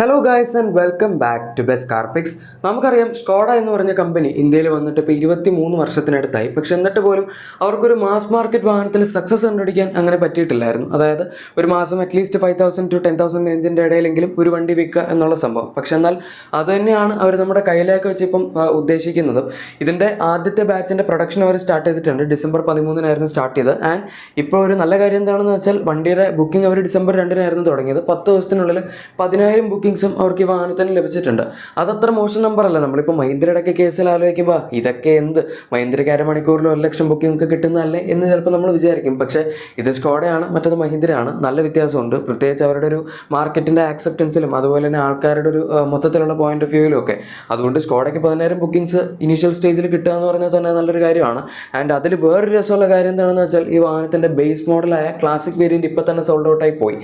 Hello guys and welcome back to best car picks നമുക്കറിയാം Skoda എന്ന് പറഞ്ഞ company ഇന്ത്യയിൽ വന്നിട്ട് ഇപ്പോൾ ഇരുപത്തി മൂന്ന് വർഷത്തിനടുത്തായി. പക്ഷെ എന്നിട്ട് പോലും അവർക്കൊരു മാസ് മാർക്കറ്റ് വാഹനത്തിൽ സക്സസ് കണ്ടുപിടിക്കാൻ അങ്ങനെ പറ്റിയിട്ടില്ലായിരുന്നു. അതായത് ഒരു മാസം at least five thousand to ten thousand റേഞ്ചിന്റെ ഇടയിലെങ്കിലും ഒരു വണ്ടി വിൽക്കുക എന്നുള്ള സംഭവം. പക്ഷെ എന്നാൽ അത് തന്നെയാണ് അവർ നമ്മുടെ കയ്യിലേക്ക് വെച്ച് ഇപ്പം ഉദ്ദേശിക്കുന്നത്. ഇതിന്റെ ആദ്യത്തെ ബാച്ചിന്റെ പ്രൊഡക്ഷൻ അവർ സ്റ്റാർട്ട് ചെയ്തിട്ടുണ്ട്. ഡിസംബർ പതിമൂന്നിനായിരുന്നു സ്റ്റാർട്ട് ചെയ്തത്. ആൻഡ് ഇപ്പോൾ ഒരു നല്ല കാര്യം എന്താണെന്ന് വെച്ചാൽ വണ്ടിയുടെ ബുക്കിംഗ് അവർ ഡിസംബർ രണ്ടിനായിരുന്നു തുടങ്ങിയത്. പത്ത് ദിവസത്തിനുള്ളിൽ പതിനായിരം ബുക്കിംഗ്സും അവർക്ക് ഈ വാഹനത്തിന് ലഭിച്ചിട്ടുണ്ട്. അതത്ര മോശം നമ്പർ അല്ല. നമ്മളിപ്പോൾ മഹീന്ദ്രയുടെയൊക്കെ കേസിൽ ആലോചിക്കുമ്പോൾ ഇതൊക്കെ എന്ത്? മഹീന്ദ്രയ്ക്ക് അരമണിക്കൂറിൽ ഒരു ലക്ഷം ബുക്കിംഗ് ഒക്കെ കിട്ടുന്നതല്ലേ എന്ന് ചിലപ്പോൾ നമ്മൾ വിചാരിക്കും. പക്ഷേ ഇത് സ്കോഡയാണ് മറ്റത് മഹീന്ദ്രയാണ്. നല്ല വ്യത്യാസമുണ്ട്. പ്രത്യേകിച്ച് അവരുടെ ഒരു മാർക്കറ്റിന്റെ ആക്സെപ്റ്റൻസിലും അതുപോലെ തന്നെ ആൾക്കാരുടെ ഒരു മൊത്തത്തിലുള്ള പോയിന്റ് ഓഫ് വ്യൂവിലും ഒക്കെ. അതുകൊണ്ട് സ്കോഡയ്ക്ക് പതിനായിരം ബുക്കിംഗ്സ് ഇനീഷ്യൽ സ്റ്റേജിൽ കിട്ടുക എന്ന് പറഞ്ഞാൽ തന്നെ നല്ലൊരു കാര്യമാണ്. ആൻഡ് അതിൽ വേറൊരു രസമുള്ള കാര്യം എന്താണെന്ന് വെച്ചാൽ ഈ വാഹനത്തിന്റെ ബേസ് മോഡലായ ക്ലാസിക് വേരിയന്റ് ഇപ്പോൾ തന്നെ സോൾഡ് ഔട്ടായി പോയി.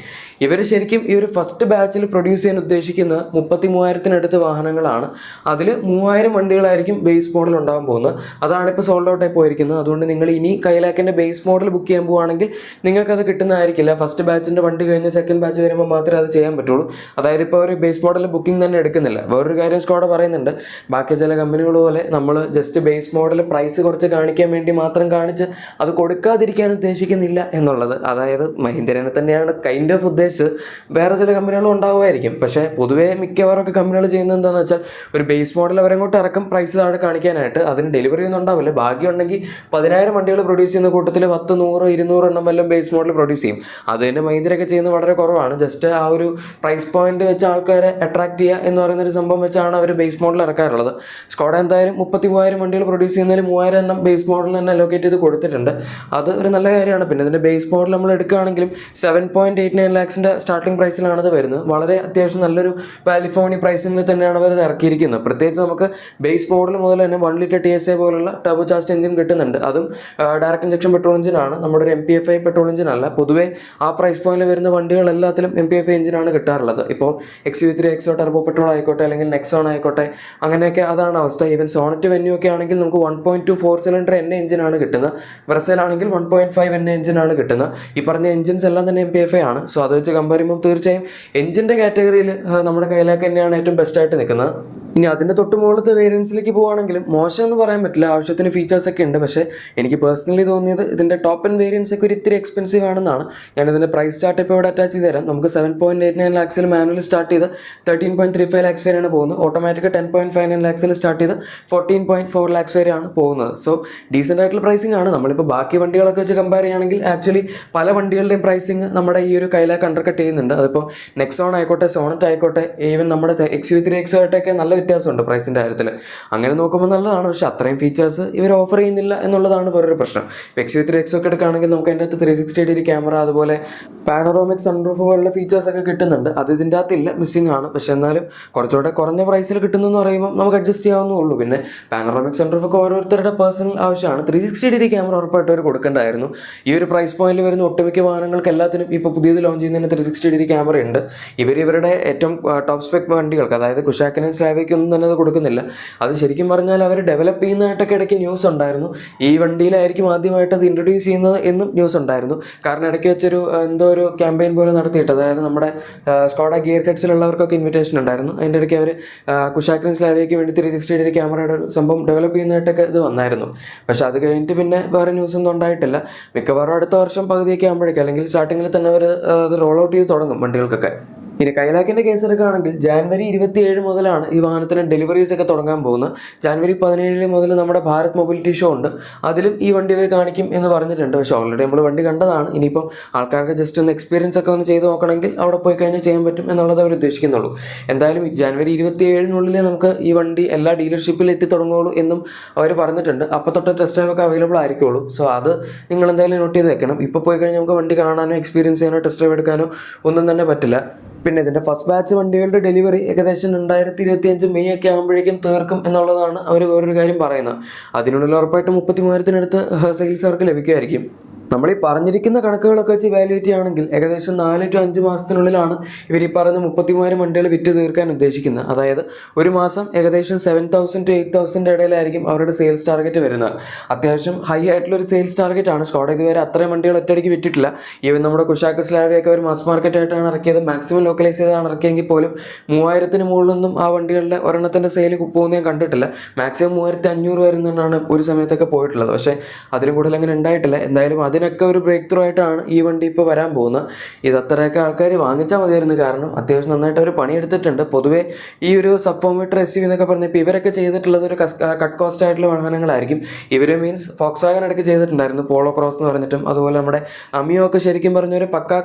ഇവർ ശരിക്കും ഈ ഒരു ഫസ്റ്റ് ബാച്ചിൽ പ്രൊഡ്യൂസ് ചെയ്യാൻ ഉദ്ദേശിക്കുന്നത് മുപ്പത്തി മൂവായിരത്തിനടുത്ത് വാഹനങ്ങളാണ്. അതിൽ മൂവായിരം വണ്ടികളായിരിക്കും ബേസ് മോഡൽ ഉണ്ടാകാൻ പോകുന്നത്. അതാണ് ഇപ്പോൾ സോൾഡ് ഔട്ടായി പോയിരിക്കുന്നത്. അതുകൊണ്ട് നിങ്ങൾ ഇനി കൈലാക്കിന്റെ ബേസ് മോഡൽ ബുക്ക് ചെയ്യാൻ പോവുകയാണെങ്കിൽ നിങ്ങൾക്കത് കിട്ടുന്നതായിരിക്കില്ല. ഫസ്റ്റ് ബാച്ചിന്റെ വണ്ടി കഴിഞ്ഞ് സെക്കൻഡ് ബാച്ച് വരുമ്പോൾ മാത്രമേ അത് ചെയ്യാൻ പറ്റുള്ളൂ. അതായത് ഇപ്പോൾ ഒരു ബേസ് മോഡൽ ബുക്കിംഗ് തന്നെ എടുക്കുന്നില്ല. വേറൊരു കാര്യം സ്കോഡ പറയുന്നുണ്ട്. ബാക്കി ചില കമ്പനികൾ പോലെ നമ്മൾ ജസ്റ്റ് ബേസ് മോഡൽ പ്രൈസ് കുറച്ച് കാണിക്കാൻ വേണ്ടി മാത്രം കാണിച്ച് അത് കൊടുക്കാതിരിക്കാൻ ഉദ്ദേശിക്കുന്നില്ല എന്നുള്ളത്. അതായത് മഹീന്ദ്രനെ തന്നെയാണ് കൈൻഡ് ഓഫ് ഉദ്ദേശിച്ച് വേറെ ചില കമ്പനികളും ഉണ്ടാവുമായിരിക്കും. പക്ഷേ പൊതുവേ മിക്കവാറൊക്കെ കമ്പനികൾ ചെയ്യുന്നത് എന്താണെന്ന് വെച്ചാൽ ഒരു ബേസ് മോഡൽ അവരങ്ങോട്ട് ഇറക്കും പ്രൈസ് താഴെ കാണിക്കാനായിട്ട്. അതിന് ഡെലിവറി ഒന്നും ഉണ്ടാവില്ല. ഭാഗ്യം ഉണ്ടെങ്കിൽ പതിനായിരം വണ്ടികൾ പ്രൊഡ്യൂസ് ചെയ്യുന്ന കൂട്ടത്തിൽ പത്ത് നൂറ് ഇരുന്നൂറ് എണ്ണം വല്ലതും ബേസ് മോഡൽ പ്രൊഡ്യൂസ് ചെയ്യും. അത് തന്നെ മഹീന്ദ്രയൊക്കെ ചെയ്യുന്നത് വളരെ കുറവാണ്. ജസ്റ്റ് ആ ഒരു പ്രൈസ് പോയിന്റ് വെച്ച് ആൾക്കാരെ അട്രാക്ട് ചെയ്യുക എന്ന് പറയുന്ന ഒരു സംഭവം വെച്ചാണ് അവർ ബേസ് മോഡൽ ഇറക്കാറുള്ളത്. സ്കോഡ എന്തായാലും മുപ്പത്തി മൂവായിരം വണ്ടികൾ പ്രൊഡ്യൂസ് ചെയ്യുന്നതിൽ മൂവായിരം എണ്ണം ബേസ് മോഡൽ തന്നെ അലോക്കേറ്റ് ചെയ്ത് കൊടുത്തിട്ടുണ്ട്. അത് ഒരു നല്ല കാര്യമാണ്. പിന്നെ ഇതിന്റെ ബേസ് മോഡൽ നമ്മൾ എടുക്കുകയാണെങ്കിലും സെവൻ പോയിന്റ് എയ്റ്റ് നയൻ ലാക്സിന്റെ സ്റ്റാർട്ടിംഗ് പ്രൈസിലാണ് അത് വരുന്നത്. വളരെ അത്യാവശ്യം നല്ലൊരു വാലിഫോണി പ്രൈസിങ്ങിൽ തന്നെയാണ് അവർ ഇറക്കിയിരിക്കുന്നത്. പ്രത്യേകിച്ച് നമുക്ക് ബേസ് മോഡൽ മുതൽ തന്നെ one litre T S A പോലുള്ള ടർബോ ചാർജ് എഞ്ചിൻ കിട്ടുന്നുണ്ട്. അതും ഡയറക്റ്റ് ഇഞ്ചക്ഷൻ പെട്രോൾ എഞ്ചിനാണ് നമ്മുടെ ഒരു M P F I petrol engine അല്ല. പൊതുവേ ആ പ്രൈസ് പോയിന്റിൽ വരുന്ന വണ്ടികൾ എല്ലാത്തിലും എം പി എഫ് ഐ എഞ്ചിനാണ് കിട്ടാറുള്ളത്. ഇപ്പോൾ X U three XO turbo petrol ആയിക്കോട്ടെ അല്ലെങ്കിൽ നെക്സോൺ ആയിക്കോട്ടെ അങ്ങനെയൊക്കെ അതാണ് അവസ്ഥ. ഈവൻ സോണറ്റ് വെന്യൂ ഒക്കെ ആണെങ്കിൽ നമുക്ക് one point two four cylinder N എഞ്ചിനാണ് കിട്ടുന്നത്. ബ്രസേലാണെങ്കിൽ വൺ പോയിന്റ് ഫൈവ് എൻ എഞ്ചിനാണ് കിട്ടുന്നത്. ഈ പറഞ്ഞ എഞ്ചിൻസ് എല്ലാം തന്നെ എം പി എഫ് ഐ ആണ്. സോ അത് വെച്ച് കമ്പയർ ചെയ്യുമ്പോൾ തീർച്ചയായും എഞ്ചിന്റെ കാറ്റഗറിയിൽ നമ്മുടെ കയ്യിലേക്ക് തന്നെയാണ് ഏറ്റവും ബെസ്റ്റ് ആയിട്ട് നിൽക്കുന്നത്. ഇനി അതിന്റെ തൊട്ട് മുകളിലത്തെ വേരിയൻസിലേക്ക് പോവുകയാണെങ്കിലും മോശം എന്ന് പറയാൻ പറ്റില്ല. ആവശ്യത്തിന് ഫീച്ചേഴ്സ് ഒക്കെ ഉണ്ട്. പക്ഷേ എനിക്ക് പേഴ്സണലി തോന്നിയത് ഇതിന്റെ ടോപ്പ് ആൻഡ് വേരിയൻസ് ഒക്കെ ഒരു ഇത്തിരി എക്സ്പെൻസീവ് ആണെന്നാണ്. ഞാൻ ഇതിന്റെ പ്രൈസ് ചാർട്ട് ഇപ്പോൾ ഇവിടെ അറ്റാച്ച് ചെയ്ത് തരാം നമുക്ക് സെവൻ പോയിന്റ് എയ്റ്റ് നയൻ ലാക്സിൽ മാനുവൽ സ്റ്റാർട്ട് ചെയ്ത് thirteen point three five lakhs വരെയാണ് പോകുന്നത്. Automatic ten point five nine ലാക്സിൽ start ചെയ്ത് ഫോർട്ടീൻ പോയിന്റ് ഫോർ ലാക്സ് വരെയാണ് പോകുന്നത്. സോ ഡീസന്റ് ആയിട്ടുള്ള പ്രൈസിംഗ് ആണ്. നമ്മളിപ്പോൾ ബാക്കി വണ്ടികളൊക്കെ വെച്ച് കമ്പയർ ചെയ്യുകയാണെങ്കിൽ ആക്ച്വലി പല വണ്ടികളുടെയും പ്രൈസിങ് നമ്മുടെ ഈ ഒരു കയ്യിലേക്ക് അണ്ടർ കട്ട് ചെയ്യുന്നുണ്ട്. അതിപ്പോൾ നെക്സോൺ ആയിക്കോട്ടെ സോണറ്റ് ആയിക്കോട്ടെ ഈവൻ നമ്മുടെ എക്സ് യു ത്രീ എക്സ് ആയിട്ടൊക്കെ നല്ല വ്യത്യാസമുണ്ട് പ്രൈസിന്റെ കാര്യത്തിൽ അങ്ങനെ നോക്കുമ്പോൾ നല്ലതാണ് പക്ഷേ അത്രയും ഫീച്ചേഴ്സ് ഇവർ ഓഫർ ചെയ്യുന്നില്ല എന്നുള്ളതാണ് വേറൊരു പ്രശ്നം. എക്സ് യു ത്രീ എക്സ് ഒക്കെ എടുക്കുകയാണെങ്കിൽ നമുക്ക് അതിന്റെ അകത്ത് ത്രീ സിക്സ്റ്റി ഡിഗ്രി ക്യാമറ അതുപോലെ പാനറോമിക് സൺറൂഫ് പോലുള്ള ഫീച്ചേഴ്സ് ഒക്കെ കിട്ടുന്നുണ്ട്. അത് ഇതിന്റെ അകത്തില്ല മിസ്സിംഗ് ആണ്. പക്ഷേ എന്നാലും കുറച്ചുകൂടെ കുറഞ്ഞ പ്രൈസിൽ കിട്ടുന്നതെന്ന് പറയുമ്പോൾ നമുക്ക് അഡ്ജസ്റ്റ് ചെയ്യാവുന്നേ ഉള്ളൂ പിന്നെ പാനറോമിക് സൺറൂഫ് ഒക്കെ ഓരോരുത്തരുടെ പേഴ്സണൽ ആവശ്യമാണ്. ത്രീ സിക്സ്റ്റി ഡിഗ്രി ക്യാമറ ഉറപ്പായിട്ട് അവർ കൊടുക്കേണ്ടായിരുന്നു. ഈ ഒരു പ്രൈസ് പോയിന്റിൽ വരുന്ന ഒട്ടുമിക്ക വാഹനങ്ങൾക്ക് എല്ലാത്തിനും ഇപ്പോൾ പുതിയത് ലോഞ്ച് ചെയ്യുന്നതിന് ത്രീ സിക്സ്റ്റി ഡിഗ്രി ക്യാമറ ഉണ്ട്. ഇവർ ഇവരുടെ ഏറ്റവും ടോപ്പ് സ്പെക് വണ്ടികൾക്ക് അതായത് കുഷാക്കിനും സ്ലാവയ്ക്കൊന്നും തന്നെ അത് കൊടുക്കുന്നില്ല. അത് ശരിക്കും പറഞ്ഞാൽ അവർ ഡെവലപ്പ് ചെയ്യുന്നതായിട്ടൊക്കെ ഇടയ്ക്ക് ന്യൂസ് ഉണ്ടായിരുന്നു. ഈ വണ്ടിയിലായിരിക്കും ആദ്യമായിട്ട് അത് ഇൻട്രൊഡ്യൂസ് ചെയ്യുന്നത് എന്നും ന്യൂസ് ഉണ്ടായിരുന്നു. കാരണം ഇടയ്ക്ക് വെച്ചൊരു എന്തോ ഒരു ക്യാമ്പയിൻ പോലെ നടത്തിയിട്ട് അതായത് നമ്മുടെ സ്കോഡ ഗിയർ കട്ട്സിലുള്ളവർക്കൊക്കെ ഇൻവിറ്റേഷൻ ഉണ്ടായിരുന്നു. അതിന്റെ ഇടയ്ക്ക് അവർ കുഷാക്കിനും സ്ലാവയ്ക്ക് വേണ്ടി ത്രീ സിക്സ്റ്റി ഡിഗ്രി ക്യാമറയുടെ ഒരു സംഭവം ഡെവലപ്പ് ചെയ്യുന്നതായിട്ടൊക്കെ ഇത് വന്നായിരുന്നു. പക്ഷേ അത് കഴിഞ്ഞിട്ട് പിന്നെ വേറെ ന്യൂസ് ഒന്നും ഉണ്ടായിട്ടില്ല. മിക്കവാറും അടുത്ത വർഷം പകുതിയൊക്കെ ആകുമ്പോഴേക്കും അല്ലെങ്കിൽ സ്റ്റാർട്ടിങ്ങിൽ തന്നെ അവർ അത് റോൾ ഔട്ട് ചെയ്ത് തുടങ്ങും വണ്ടികൾക്കൊക്കെ. ഇനി കൈലാക്കിന്റെ കേസ് എടുക്കുകയാണെങ്കിൽ ജാനുവരി ഇരുപത്തിയേഴ് മുതലാണ് ഈ വാഹനത്തിന് ഡെലിവറീസ് ഒക്കെ തുടങ്ങാൻ പോകുന്നത്. ജാനുവരി പതിനേഴിന് മുതൽ നമ്മുടെ ഭാരത് മൊബിലിറ്റി ഷോ ഉണ്ട്. അതിലും ഈ വണ്ടി ഇവർ കാണിക്കും എന്ന് പറഞ്ഞിട്ടുണ്ട്. പക്ഷേ ഓൾറെഡി നമ്മൾ വണ്ടി കണ്ടതാണ്. ഇനിയിപ്പം ആൾക്കാർക്ക് ജസ്റ്റ് ഒന്ന് എക്സ്പീരിയൻസ് ഒക്കെ ഒന്ന് ചെയ്ത് നോക്കണമെങ്കിൽ അവിടെ പോയി കഴിഞ്ഞാൽ ചെയ്യാൻ പറ്റും എന്നുള്ളത് അവർ ഉദ്ദേശിക്കുന്നുള്ളൂ. എന്തായാലും ജാനുവരി ഇരുപത്തിയേഴിനുള്ളിൽ നമുക്ക് ഈ വണ്ടി എല്ലാ ഡീലർഷിപ്പിൽ എത്തി തുടങ്ങുള്ളൂ എന്നും അവർ പറഞ്ഞിട്ടുണ്ട്. അപ്പോൾ തൊട്ട് ടെസ്റ്റ് ഡ്രൈവ് ഒക്കെ അവൈലബിൾ ആയിരിക്കുള്ളൂ. സോ അത് നിങ്ങൾ എന്തായാലും നോട്ട് ചെയ്ത് വെക്കണം. ഇപ്പോൾ പോയി കഴിഞ്ഞാൽ നമുക്ക് വണ്ടി കാണാനോ എക്സ്പീരിയൻസ് ചെയ്യാനോ ടെസ്റ്റ് ഡ്രൈവ് എടുക്കാനോ ഒന്നും തന്നെ പറ്റില്ല. പിന്നെ ഇതിന്റെ ഫസ്റ്റ് ബാച്ച് വണ്ടികളുടെ ഡെലിവറി ഏകദേശം രണ്ടായിരത്തി ഇരുപത്തി അഞ്ച് മെയ് ഒക്കെ ആകുമ്പോഴേക്കും തീർക്കും എന്നുള്ളതാണ് അവർ വേറൊരു കാര്യം പറയുന്നത്. അതിനുള്ളിൽ ഉറപ്പായിട്ടും മുപ്പത്തി മൂവായിരത്തിനടുത്ത് സെയിൽസ് അവർക്ക് ലഭിക്കുമായിരിക്കും. നമ്മൾ ഈ പറഞ്ഞിരിക്കുന്ന കണക്കുകളൊക്കെ വെച്ച് വാലുവേറ്റ് ആണെങ്കിൽ ഏകദേശം നാല് ടു അഞ്ച് മാസത്തിനുള്ളിലാണ് ഇവർ ഈ പറഞ്ഞ മുപ്പത്തി മൂവായിരം വണ്ടികൾ വിറ്റ് തീർക്കാൻ ഉദ്ദേശിക്കുന്നത്. അതായത് ഒരു മാസം ഏകദേശം seven thousand two eight thousand ഇടയിലായിരിക്കും അവരുടെ സെയിൽസ് ടാർഗറ്റ് വരുന്നത്. അത്യാവശ്യം ഹൈ ആയിട്ടുള്ള ഒരു സെയിൽസ് ടാർഗറ്റ് ആണ്. സ്കോഡ് ഇതുവരെ അത്രയും വണ്ടികൾ ഒറ്റയടിക്ക് വിറ്റിട്ടില്ല. ഈവൻ നമ്മുടെ കുശാക്ക് സ്ലാവിയൊക്കെ ഒരു മാസ് മാർക്കറ്റായിട്ടാണ് ഇറക്കിയത്. മാക്സിമം ലോക്കലൈസ് ചെയ്താണ് ഇറക്കിയെങ്കിൽ പോലും മൂവായിരത്തിന് മുകളിലൊന്നും ആ വണ്ടികളുടെ ഒരെണ്ണത്തിന്റെ സെയിൽ പോകുന്നത് കണ്ടിട്ടില്ല. മാക്സിമം മൂവായിരത്തി അഞ്ഞൂറ് വരുന്നതാണ് ഒരു സമയത്തൊക്കെ പോയിട്ടുള്ളത്. പക്ഷേ അതിലും കൂടുതൽ അങ്ങനെ ഉണ്ടായിട്ടില്ല. എന്തായാലും അതിനൊക്കെ ഒരു ബ്രേക്ക് ത്രൂ ആയിട്ടാണ് ഈ വണ്ടി ഇപ്പോൾ വരാൻ പോകുന്നത്. ഇത് അത്രയൊക്കെ ആൾക്കാർ വാങ്ങിച്ചാൽ മതിയായിരുന്നു. കാരണം അത്യാവശ്യം നന്നായിട്ട് അവർ പണിയെടുത്തിട്ടുണ്ട്. പൊതുവേ ഈ ഒരു സബ്ഫോമീറ്റർ എസ് യു എന്നൊക്കെ പറഞ്ഞാൽ ഇപ്പോൾ ഇവരൊക്കെ ചെയ്തിട്ടുള്ളത് ഒരു കട്ട് കോസ്റ്റ് ആയിട്ടുള്ള വാഹനങ്ങളായിരിക്കും. ഇവർ മീൻസ് ഫോക്സ് വാഗൻ ഇടയ്ക്ക് ചെയ്തിട്ടുണ്ടായിരുന്നു. പോളോ ക്രോസ് എന്ന് പറഞ്ഞിട്ടും അതുപോലെ നമ്മുടെ അമിയോ ഒക്കെ ശരിക്കും പറഞ്ഞ ഒരു പക്കാ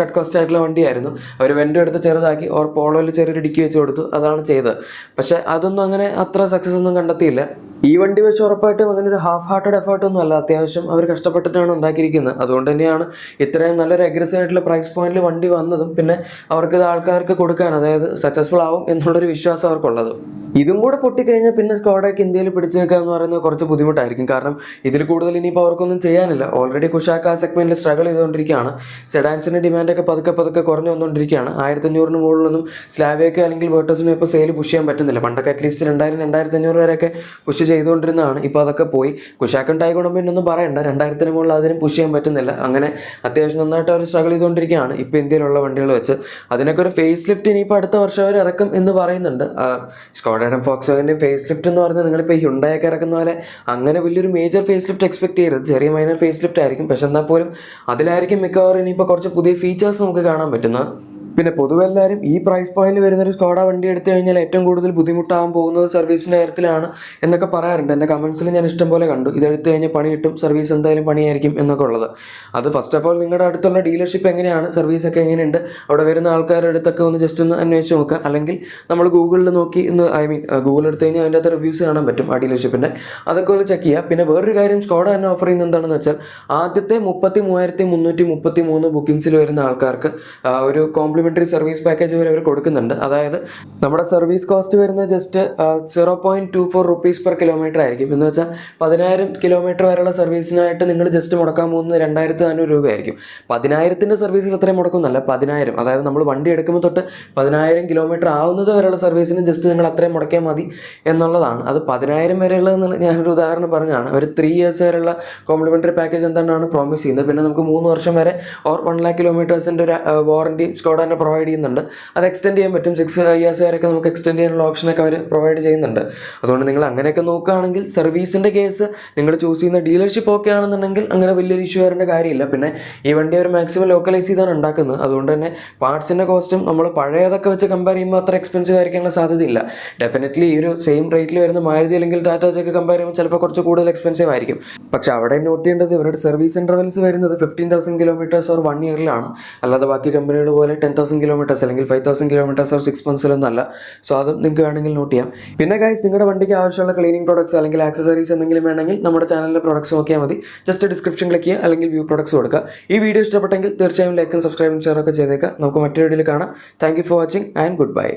കട്ട് കോസ്റ്റ് ആയിട്ടുള്ള വണ്ടിയായിരുന്നു. അവർ വെൻഡോ എടുത്ത് ചെറുതാക്കി ഓർ പോളോയിൽ ചെറിയൊരു ഡിക്കി വെച്ച് കൊടുത്തു. അതാണ് ചെയ്തത്. പക്ഷേ അതൊന്നും അങ്ങനെ അത്ര സക്സസ് ഒന്നും കണ്ടെത്തിയില്ല. ഈ വണ്ടി വെച്ച് ഉറപ്പായിട്ടും അങ്ങനെ ഒരു ഹാഫ് ഹാർട്ടഡ് എഫേർട്ട് ഒന്നും അല്ല. അത്യാവശ്യം അവർ കഷ്ടപ്പെട്ടിട്ടാണ് ഉണ്ടാക്കിയിരിക്കുന്നത്. അതുകൊണ്ട് തന്നെയാണ് ഇത്രയും നല്ലൊരു അഗ്രസീവ് ആയിട്ടുള്ള പ്രൈസ് പോയിന്റിൽ വണ്ടി വന്നതും പിന്നെ അവർക്ക് ആൾക്കാർക്ക് കൊടുക്കാൻ അതായത് സക്സസ്ഫുൾ ആവും എന്നുള്ളൊരു വിശ്വാസം അവർക്കുള്ളത്. ഇതും കൂടെ പൊട്ടിക്കഴിഞ്ഞാൽ പിന്നെ സ്കോഡൊക്കെ ഇന്ത്യയിൽ പിടിച്ചു നിൽക്കുക എന്ന് പറയുന്നത് കുറച്ച് ബുദ്ധിമുട്ടായിരിക്കും. കാരണം ഇതിൽ കൂടുതൽ ഇനിയിപ്പോൾ അവർക്കൊന്നും ചെയ്യാനില്ല. ഓൾറെഡി കുഷാക്ക് ആ സ്ട്രഗിൾ ചെയ്തുകൊണ്ടിരിക്കുകയാണ്. സെഡാൻസിന്റെ ഡിമാൻഡൊക്കെ പതുക്കെ പതുക്കെ കുറഞ്ഞു വന്നുകൊണ്ടിരിക്കുകയാണ്. ആയിരത്തഞ്ഞൂറിന് മുകളിലൊന്നും സ്ലാബേക്കോ അല്ലെങ്കിൽ വേർട്ടേഴ്സിനും ഇപ്പോൾ സെയിൽ പുഷ് ചെയ്യാൻ പറ്റുന്നില്ല. പണ്ടൊക്കെ അറ്റ്ലീസ്റ്റ് രണ്ടായിരം രണ്ടായിരത്തി അഞ്ഞൂറ് വരെയൊക്കെ പുഷ് ചെയ്തുകൊണ്ടിരുന്നതാണ്. ഇപ്പോൾ അതൊക്കെ പോയി. കുശാക്കൻ ടൈഗോണും പിന്നൊന്നും പറയണ്ട. രണ്ടായിരത്തിന് മുകളിൽ അതിനും പുഷ് ചെയ്യാൻ പറ്റുന്നില്ല. അങ്ങനെ അത്യാവശ്യം നന്നായിട്ട് അവർ സ്ട്രഗിൾ ചെയ്തുകൊണ്ടിരിക്കുകയാണ്. ഇപ്പോൾ ഇന്ത്യയിലുള്ള വണ്ടികൾ വെച്ച്. അതിനൊക്കെ ഒരു ഫേസ് ലിഫ്റ്റ് ഇനിയിപ്പോൾ അടുത്ത വർഷം അവർ ഇറക്കും എന്ന് പറയുന്നുണ്ട്. സ്കോഡയുടെയും ഫോക്സോവിന്റെയും ഫേസ് ലിഫ്റ്റ് എന്ന് പറഞ്ഞാൽ നിങ്ങളിപ്പോൾ ഹ്യുണ്ടായൊക്കെ ഇറക്കുന്ന പോലെ അങ്ങനെ വലിയൊരു മേജർ ഫേസ് ലിഫ്റ്റ് എക്സ്പെക്ട് ചെയ്യരുത്. ചെറിയ മൈനർ ഫേസ് ലിഫ്റ്റ് ആയിരിക്കും. പക്ഷെ എന്നാൽ പോലും അതിലായിരിക്കും മിക്കവാറും ഇനിയിപ്പോൾ കുറച്ച് പുതിയ ഫീച്ചേഴ്സ് നമുക്ക് കാണാൻ പറ്റുന്നത്. പിന്നെ പൊതുവെ എല്ലാവരും ഈ പ്രൈസ് പോയിന്റ് വരുന്ന ഒരു സ്കോഡ വണ്ടി എടുത്തു കഴിഞ്ഞാൽ ഏറ്റവും കൂടുതൽ ബുദ്ധിമുട്ടാകാൻ പോകുന്നത് സർവീസിന്റെ കാര്യത്തിലാണ് എന്നൊക്കെ പറയാറുണ്ട്. എന്റെ കമൻസിൽ ഞാൻ ഇഷ്ടം പോലെ കണ്ടു. ഇത് എടുത്തു കഴിഞ്ഞാൽ പണി കിട്ടും സർവീസ് എന്തായാലും പണിയായിരിക്കും എന്നൊക്കെ ഉള്ളത്. അത് ഫസ്റ്റ് ഓഫ് ഓൾ നിങ്ങളുടെ അടുത്തുള്ള ഡീലർഷിപ്പ് എങ്ങനെയാണ്? സർവീസ് ഒക്കെ എങ്ങനെയുണ്ട്? അവിടെ വരുന്ന ആൾക്കാരുടെ അടുത്തൊക്കെ ഒന്ന് ജസ്റ്റ് ഒന്ന് അന്വേഷിച്ച് നോക്കുക അല്ലെങ്കിൽ നമ്മൾ ഗൂഗിളിൽ നോക്കി ഒന്ന് ഐ മീൻ ഗൂഗിൾ എടുത്തു കഴിഞ്ഞാൽ അതിന്റെ അകത്ത് റിവ്യൂസ് കാണാൻ പറ്റും ആ ഡീലർഷിപ്പിന്റെ അതൊക്കെ ഒന്ന് ചെക്ക് ചെയ്യുക. പിന്നെ വേറൊരു കാര്യം സ്കോഡ തന്നെ ഓഫർ ചെയ്യുന്നത് എന്താണെന്ന് വെച്ചാൽ ആദ്യത്തെ മുപ്പത്തി മൂവായിരത്തി മുന്നൂറ്റി മുപ്പത്തി മൂന്ന് ബുക്കിംഗ്സിൽ വരുന്ന ആൾക്കാർക്ക് ഒരു ഒരു കോംപ്ലിമെന്ററി സർവീസ് പാക്കേജ് വരെ അവർ കൊടുക്കുന്നുണ്ട്. അതായത് നമ്മുടെ സർവീസ് കോസ്റ്റ് വരുന്നത് just zero point two four rupees per kilometre ആയിരിക്കും. എന്ന് വെച്ചാൽ പതിനായിരം കിലോമീറ്റർ വരെയുള്ള സർവീസിനായിട്ട് നിങ്ങൾ ജസ്റ്റ് മുടക്കാൻ പോകുന്നത് രണ്ടായിരത്തി നാനൂറ് രൂപയായിരിക്കും. പതിനായിരത്തിന്റെ സർവീസിൽ അത്രയും മുടക്കുന്നല്ല പതിനായിരം. അതായത് നമ്മൾ വണ്ടി എടുക്കുമ്പോൾ തൊട്ട് പതിനായിരം കിലോമീറ്റർ ആവുന്നത് വരെയുള്ള സർവീസിന് ജസ്റ്റ് നിങ്ങൾ അത്രയും മുടക്കിയാൽ മതി എന്നുള്ളതാണ്. അത് പതിനായിരം വരെയുള്ളതെന്ന് ഞാനൊരു ഉദാഹരണം പറഞ്ഞാണ്. ഒരു ത്രീ ഇയേഴ്സ് വരെയുള്ള കോംപ്ലിമെന്ററി പാക്കേജ് എന്താണ് പ്രോമിസ് ചെയ്യുന്നത്. പിന്നെ നമുക്ക് മൂന്ന് വർഷം വരെ ഓർ വൺ ലാക്ക് കിലോമീറ്റേഴ്സിന്റെ ഒരു വാറണ്ടിയും സ്കോഡ തന്നെ പ്രൊവൈഡ് ചെയ്യുന്നുണ്ട്. അത് എക്സ്റ്റെൻഡ് ചെയ്യാൻ പറ്റും. സിക്സ് ഇയേഴ്സ് വരെയൊക്കെ നമുക്ക് എക്സ്റ്റെൻഡ് ചെയ്യാനുള്ള ഓപ്ഷനൊക്കെ അവർ പ്രൊവൈഡ് ചെയ്യുന്നുണ്ട്. അതുകൊണ്ട് നിങ്ങൾ അങ്ങനെയൊക്കെ നോക്കുകയാണെങ്കിൽ സർവീസിന്റെ കേസ് നിങ്ങൾ ചൂസ് ചെയ്യുന്ന ഡീലർഷിപ്പ് ഓക്കെ ആണെന്നുണ്ടെങ്കിൽ അങ്ങനെ വലിയൊരു ഇഷ്യൂ വരേണ്ട കാര്യമില്ല. പിന്നെ ഈ വണ്ടി അവർ മാക്സിമം ലോക്കലൈസ് ചെയ്താണ് ഉണ്ടാക്കുന്നത്. അതുകൊണ്ട് തന്നെ പാർട്സിന്റെ കോസ്റ്റും നമ്മൾ പഴയതൊക്കെ വെച്ച് കമ്പയർ ചെയ്യുമ്പോൾ അത്ര എക്സ്പെൻസീവ് ആയിരിക്കാനുള്ള സാധ്യതയില്ല. ഡെഫിനറ്റ്ലി ഈ ഒരു സെയിം റേറ്റിൽ വരുന്ന മാരുതി അല്ലെങ്കിൽ ടാറ്റാസ് ഒക്കെ കമ്പയർ ചെയ്യുമ്പോൾ ചിലപ്പോൾ കുറച്ച് കൂടുതൽ എക്സ്പെൻസീവ് ആയിരിക്കും. പക്ഷേ അവിടെ നോട്ട് ചെയ്യേണ്ടത് ഇവരുടെ സർവീസ് ഇന്റർവൽസ് വരുന്നത് fifteen thousand kilometres or one ഇയറിലാണ് അല്ലാതെ ബാക്കി കമ്പനികൾ പോലെ ടെൻ തൗസൻഡ് കിലോമീറ്റേഴ്സ് അല്ലെങ്കിൽ five thousand kilometres or six മന്ത്സിലൊന്നും അല്ല. സോ അതും നിങ്ങൾക്ക് വേണമെങ്കിൽ നോട്ട് ചെയ്യാം. പിന്നെ ഗൈസ് നിങ്ങളുടെ വണ്ടിക്ക് ആവശ്യമുള്ള ക്ലീനിങ് പ്രോഡക്ട്സ് അല്ലെങ്കിൽ ആക്സസറീസ് എന്തെങ്കിലും വേണമെങ്കിൽ നമ്മുടെ ചാനലിലെ പ്രോഡക്ട്സ് നോക്കിയാൽ മതി. ജസ്റ്റ് ഡിസ്ക്രിപ്ഷൻ ക്ലിക്ക് ചെയ്യുക അല്ലെങ്കിൽ വ്യൂ പ്രോഡക്ട്സ് കൊടുക്കുക. ഈ വീഡിയോ ഇഷ്ടപ്പെട്ടെങ്കിൽ തീർച്ചയായും ലൈക്കും സബ്സ്ക്രൈബും ഷെയർ ഒക്കെ ചെയ്തേക്കുക. നമുക്ക് മറ്റൊരു വീഡിയോയിൽ കാണാം. Thank for watching and good bye